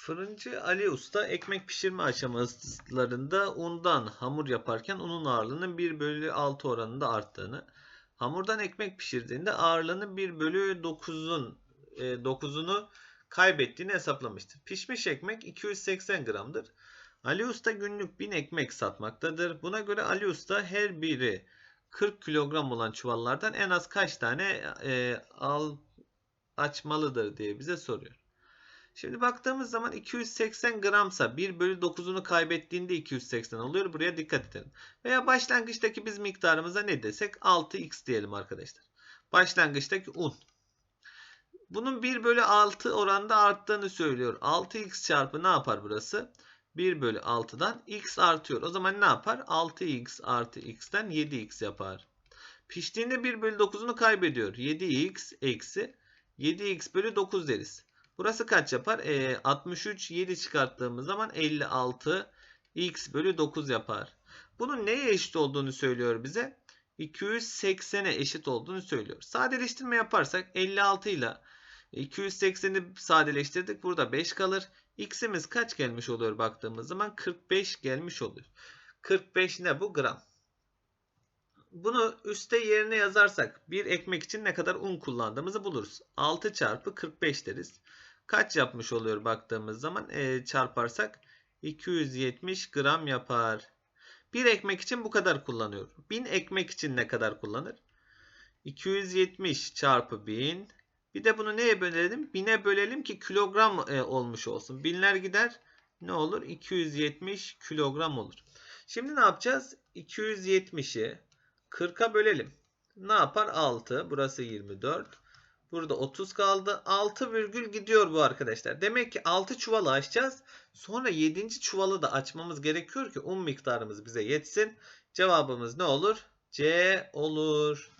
Fırıncı Ali Usta ekmek pişirme aşamalarında undan hamur yaparken unun ağırlığının 1 bölü 6 oranında arttığını, hamurdan ekmek pişirdiğinde ağırlığının 1 bölü 9'un e, 9'unu kaybettiğini hesaplamıştır. Pişmiş ekmek 280 gramdır. Ali Usta günlük 1000 ekmek satmaktadır. Buna göre Ali Usta her biri 40 kilogram olan çuvallardan en az kaç tane e, al açmalıdır diye bize soruyor. Şimdi baktığımız zaman 280 gramsa 1 bölü 9'unu kaybettiğinde 280 oluyor. Buraya dikkat edelim. Veya başlangıçtaki biz miktarımıza ne desek 6x diyelim arkadaşlar. Başlangıçtaki un. Bunun 1 bölü 6 oranda arttığını söylüyor. 6x çarpı ne yapar burası? 1 bölü 6'dan x artıyor. O zaman ne yapar? 6x artı x'ten 7x yapar. Piştiğinde 1 bölü 9'unu kaybediyor. 7x eksi 7x bölü 9 deriz. Burası kaç yapar? E, 63 7 çıkarttığımız zaman 56 x bölü 9 yapar. Bunun neye eşit olduğunu söylüyor bize? 280'e eşit olduğunu söylüyor. Sadeleştirme yaparsak 56 ile 280'i sadeleştirdik. Burada 5 kalır. X'imiz kaç gelmiş oluyor baktığımız zaman? 45 gelmiş oluyor. 45 ne bu? Gram. Bunu üste yerine yazarsak bir ekmek için ne kadar un kullandığımızı buluruz. 6 çarpı 45 deriz. Kaç yapmış oluyor baktığımız zaman e, çarparsak 270 gram yapar. Bir ekmek için bu kadar kullanıyor. 1000 ekmek için ne kadar kullanır? 270 çarpı 1000. Bir de bunu neye bölelim? 1000'e bölelim ki kilogram e, olmuş olsun. Binler gider. Ne olur? 270 kilogram olur. Şimdi ne yapacağız? 270'i 40'a bölelim. Ne yapar? 6. Burası 24. Burada 30 kaldı. 6 virgül gidiyor bu arkadaşlar. Demek ki 6 çuvalı açacağız. Sonra 7. çuvalı da açmamız gerekiyor ki un miktarımız bize yetsin. Cevabımız ne olur? C olur.